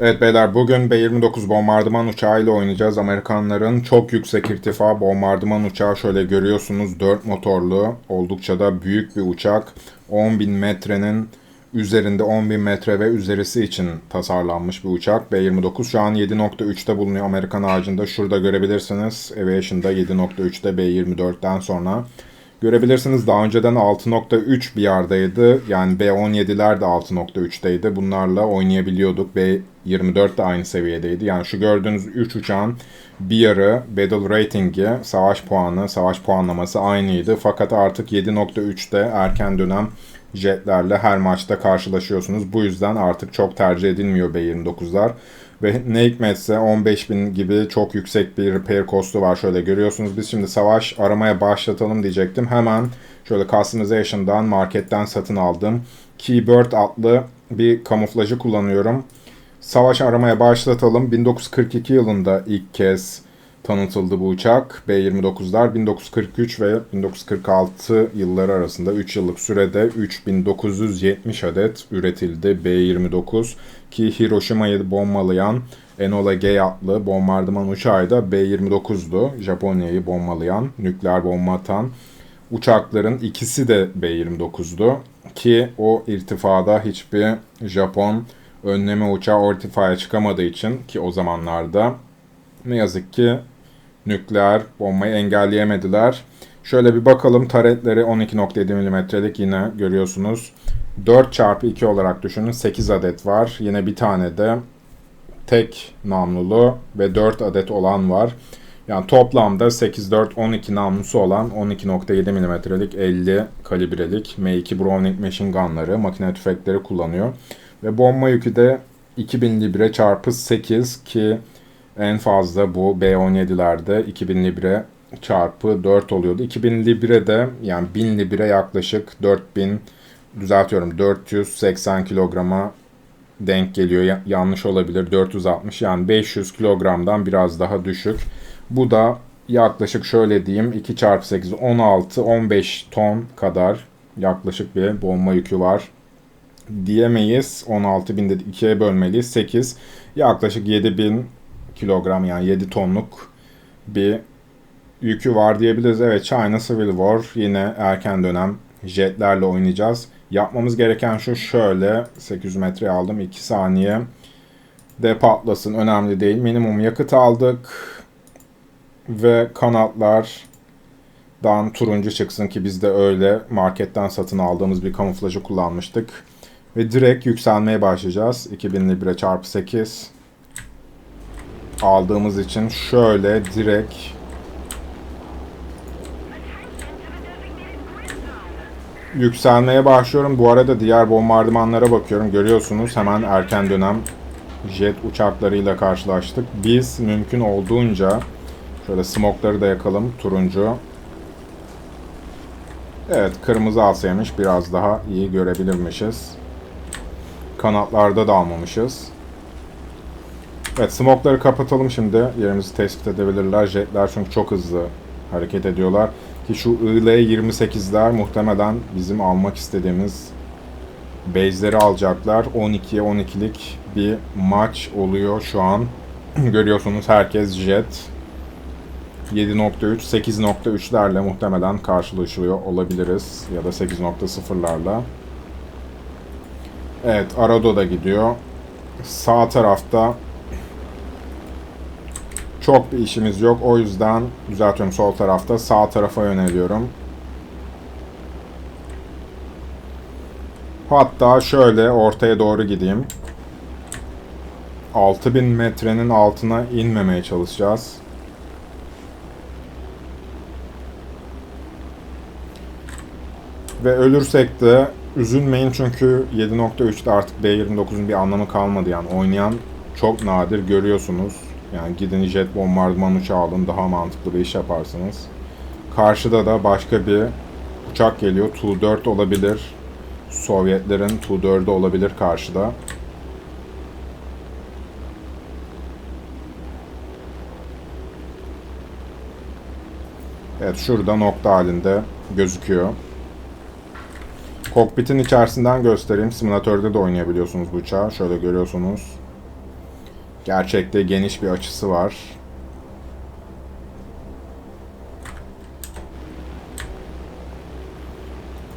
Evet beyler bugün B-29 bombardıman uçağı ile oynayacağız. Amerikanların çok yüksek irtifa bombardıman uçağı şöyle görüyorsunuz 4 motorlu oldukça da büyük bir uçak. 10.000 metrenin üzerinde 10.000 metre ve üzerisi için tasarlanmış bir uçak. B-29 şu an 7.3'te bulunuyor Amerikan ağacında. Şurada görebilirsiniz. Aviation'da 7.3'te B-24'ten sonra. Görebilirsiniz daha önceden 6.3 bir yerdeydi. Yani B17'ler de 6.3'teydi. Bunlarla oynayabiliyorduk. B24 de aynı seviyedeydi. Yani şu gördüğünüz 3 uçağın bir yarı battle rating'i, savaş puanı, savaş puanlaması aynıydı. Fakat artık 7.3'te erken dönem jetlerle her maçta karşılaşıyorsunuz. Bu yüzden artık çok tercih edilmiyor B29'lar. Ve ne hikmetse 15.000 gibi çok yüksek bir repair cost'u var. Şöyle görüyorsunuz. Biz şimdi savaş aramaya başlatalım diyecektim. Hemen şöyle customization'dan marketten satın aldım. Keybird adlı bir kamuflajı kullanıyorum. Savaş aramaya başlatalım. 1942 yılında ilk kez tanıtıldı bu uçak. B-29'lar 1943 ve 1946 yılları arasında 3 yıllık sürede 3970 adet üretildi B-29 ki Hiroşima'yı bombalayan Enola Gay adlı bombardıman uçağı da B-29'du. Japonya'yı bombalayan, nükleer bomba atan uçakların ikisi de B-29'du ki o irtifada hiçbir Japon önleme uçağı o irtifaya çıkamadığı için ki o zamanlarda ne yazık ki nükleer bombayı engelleyemediler. Şöyle bir bakalım taretleri 12.7 mm'lik yine görüyorsunuz. 4 çarpı 2 olarak düşünün 8 adet var. Yine bir tane de tek namlulu ve 4 adet olan var. Yani toplamda 8-4-12 namlusu olan 12.7 mm'lik 50 kalibrelik M2 Browning machine gunları, makine tüfekleri kullanıyor. Ve bomba yükü de 2000 libre çarpı 8 ki en fazla bu B17'lerde 2000 libre çarpı 4 oluyordu. 2000 libre de yani 1000 libre yaklaşık 4000 düzeltiyorum 480 kilograma denk geliyor. yanlış olabilir 460 yani 500 kilogramdan biraz daha düşük. Bu da yaklaşık şöyle diyeyim 2 çarpı 8 16 15 ton kadar yaklaşık bir bomba yükü var diyemeyiz. 16.000'de 2'ye bölmeliyiz. 8 yaklaşık 7000 kilogram yani 7 tonluk bir yükü var diyebiliriz. Evet China Civil War yine erken dönem jetlerle oynayacağız. Yapmamız gereken şu şöyle 800 metre aldım 2 saniye de patlasın önemli değil. Minimum yakıt aldık ve kanatlardan turuncu çıksın ki biz de öyle marketten satın aldığımız bir kamuflajı kullanmıştık. Ve direkt yükselmeye başlayacağız. 2000 libre çarpı 8 aldığımız için şöyle direkt yükselmeye başlıyorum. Bu arada diğer bombardımanlara bakıyorum. Görüyorsunuz hemen erken dönem jet uçaklarıyla karşılaştık. Biz mümkün olduğunca şöyle smokları da yakalım. Turuncu. Evet kırmızı alsaymış biraz daha iyi görebilirmişiz. Kanatlarda da almamışız. Evet smokları kapatalım şimdi. Yerimizi tespit edebilirler. Jetler çünkü çok hızlı hareket ediyorlar. Ki şu IL-28'ler muhtemelen bizim almak istediğimiz base'leri alacaklar. 12'ye 12'lik bir maç oluyor şu an. Görüyorsunuz herkes jet. 7.3, 8.3'lerle muhtemelen karşılaşılıyor olabiliriz. Ya da 8.0'larla. Evet, Arado da gidiyor. Sağ tarafta çok bir işimiz yok. O yüzden düzeltiyorum sol tarafta. Sağ tarafa yöneliyorum. Hatta şöyle ortaya doğru gideyim. 6000 metrenin altına inmemeye çalışacağız. Ve ölürsek de üzülmeyin çünkü 7.3'te artık B29'un bir anlamı kalmadı yani oynayan çok nadir görüyorsunuz. Yani gidin jet bombardıman uçağı alın daha mantıklı bir iş yaparsınız. Karşıda da başka bir uçak geliyor. Tu-4 olabilir. Sovyetlerin Tu-4'ü olabilir karşıda. Evet şurada nokta halinde gözüküyor. Kokpitin içerisinden göstereyim. Simülatörde de oynayabiliyorsunuz bu uçağı. Şöyle görüyorsunuz. Gerçekte geniş bir açısı var.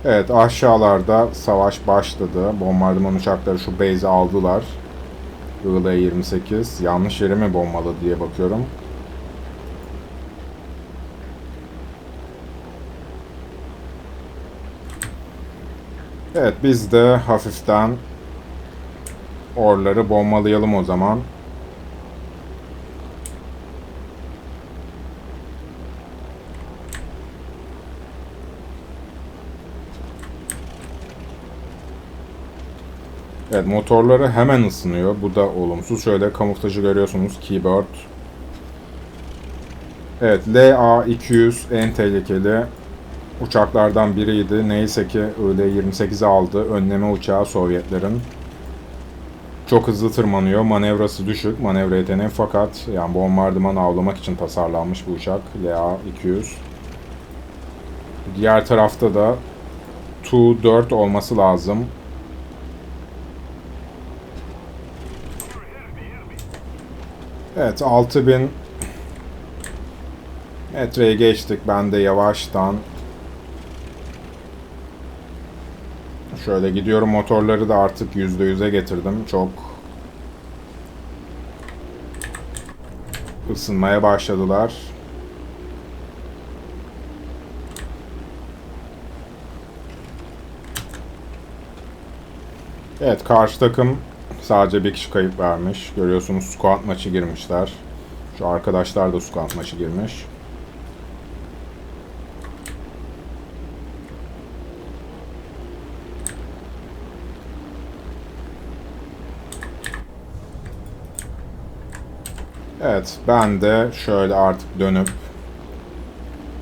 Evet aşağılarda savaş başladı. Bombardıman uçakları şu base'i aldılar. IL-28 yanlış yere mi bombaladı diye bakıyorum. Evet biz de hafiften orları bombalayalım o zaman. Evet motorları hemen ısınıyor. Bu da olumsuz. Şöyle kamuflajı görüyorsunuz. Keyboard. Evet LA-200 en tehlikeli uçaklardan biriydi. Neyse ki IL-28'i aldı. Önleme uçağı Sovyetlerin. Çok hızlı tırmanıyor. Manevrası düşük. Manevra yeteneği fakat yani bombardıman avlamak için tasarlanmış bu uçak. LA-200. Diğer tarafta da Tu-4 olması lazım. Evet 6000 metreye geçtik. Ben de yavaştan şöyle gidiyorum. Motorları da artık %100'e getirdim. Çok ısınmaya başladılar. Evet karşı takım sadece bir kişi kayıp vermiş. Görüyorsunuz squat maçı girmişler. Şu arkadaşlar da squat maçı girmiş. Evet ben de şöyle artık dönüp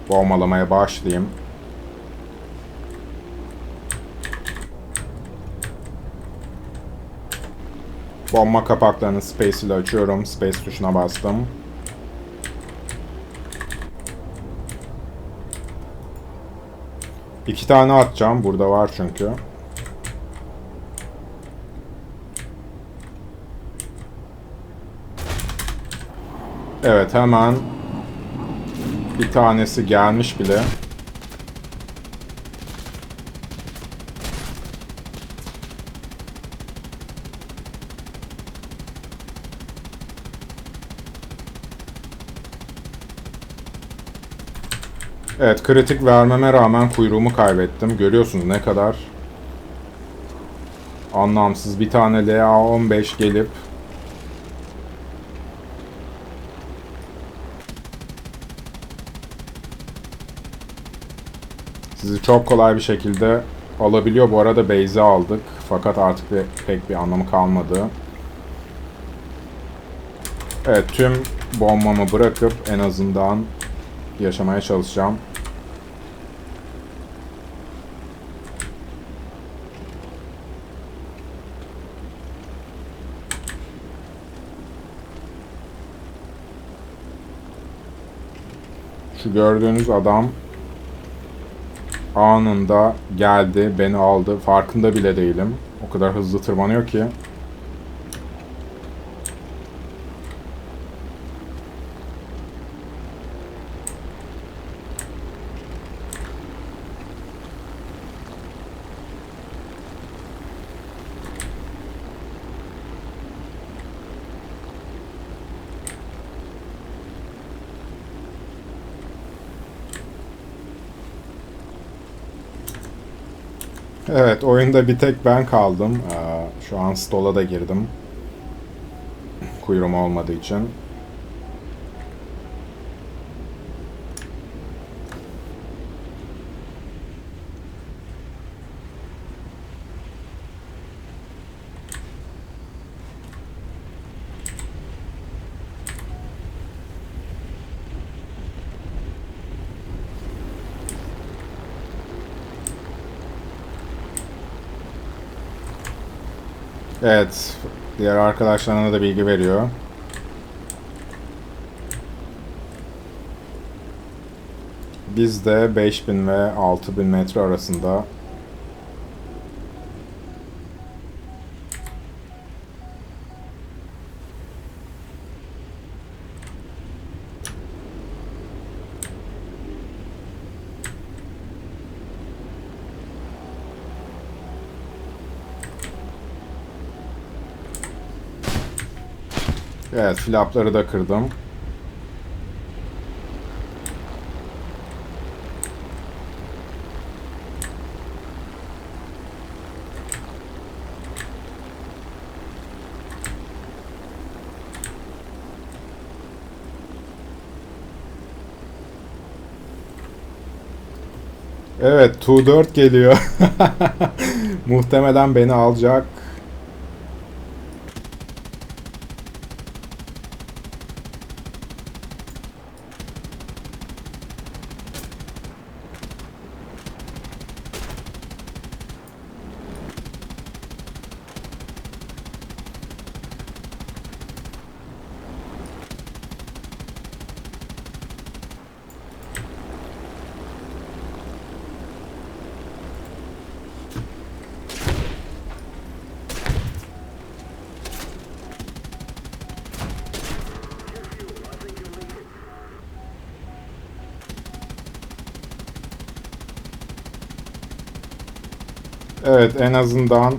bombalamaya başlayayım. Bomba kapaklarını space ile açıyorum. Space tuşuna bastım. İki tane atacağım. Burada var çünkü. Evet hemen bir tanesi gelmiş bile. Evet kritik vermeme rağmen kuyruğumu kaybettim. Görüyorsunuz ne kadar anlamsız bir tane LA-15 gelip sizi çok kolay bir şekilde alabiliyor. Bu arada base'i aldık. Fakat artık pek bir anlamı kalmadı. Evet tüm bombamı bırakıp en azından yaşamaya çalışacağım. Şu gördüğünüz adam anında geldi, beni aldı. Farkında bile değilim. O kadar hızlı tırmanıyor ki. Evet, oyunda bir tek ben kaldım. Ee, şu an stola da girdim. Kuyruğum olmadığı için. Evet, diğer arkadaşlarına da bilgi veriyor. Biz de 5000 ve 6000 metre arasında Evet flapları da kırdım. Evet, Tu-4 geliyor. Muhtemelen beni alacak. Evet, en azından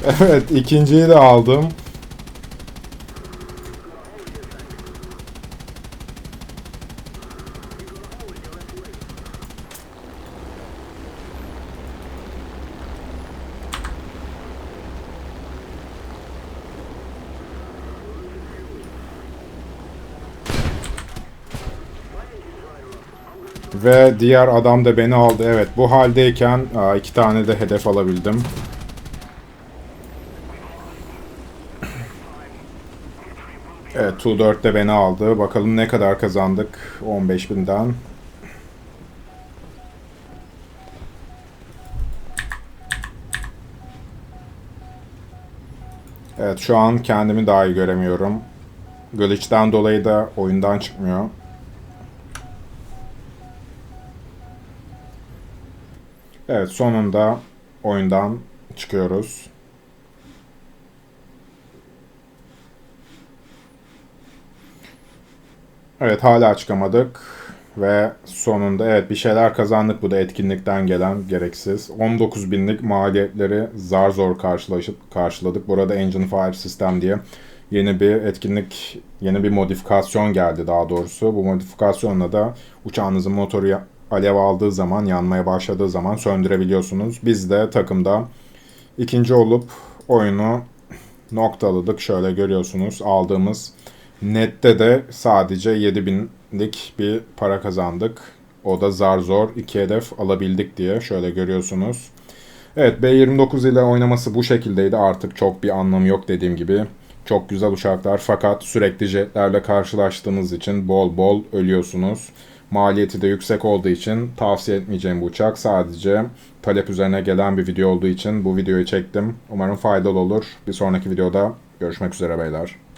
Evet, ikinciyi de aldım. Ve diğer adam da beni aldı. Evet, bu haldeyken iki tane de hedef alabildim. Evet, Tu-4 de beni aldı. Bakalım ne kadar kazandık 15.000'den. Evet, şu an kendimi daha iyi göremiyorum. Glitch'ten dolayı da oyundan çıkmıyor. Evet, sonunda oyundan çıkıyoruz. Evet hala çıkamadık ve sonunda evet bir şeyler kazandık bu da etkinlikten gelen gereksiz. 19 binlik maliyetleri zar zor karşılaşıp karşıladık. Burada Engine Fire System diye yeni bir etkinlik, yeni bir modifikasyon geldi daha doğrusu. Bu modifikasyonla da uçağınızın motoru alev aldığı zaman, yanmaya başladığı zaman söndürebiliyorsunuz. Biz de takımda ikinci olup oyunu noktaladık. Şöyle görüyorsunuz aldığımız Nette de sadece 7000'lik bir para kazandık. O da zar zor iki hedef alabildik diye şöyle görüyorsunuz. Evet B29 ile oynaması bu şekildeydi. Artık çok bir anlamı yok dediğim gibi. Çok güzel uçaklar fakat sürekli jetlerle karşılaştığınız için bol bol ölüyorsunuz. Maliyeti de yüksek olduğu için tavsiye etmeyeceğim bu uçak. Sadece talep üzerine gelen bir video olduğu için bu videoyu çektim. Umarım faydalı olur. Bir sonraki videoda görüşmek üzere beyler.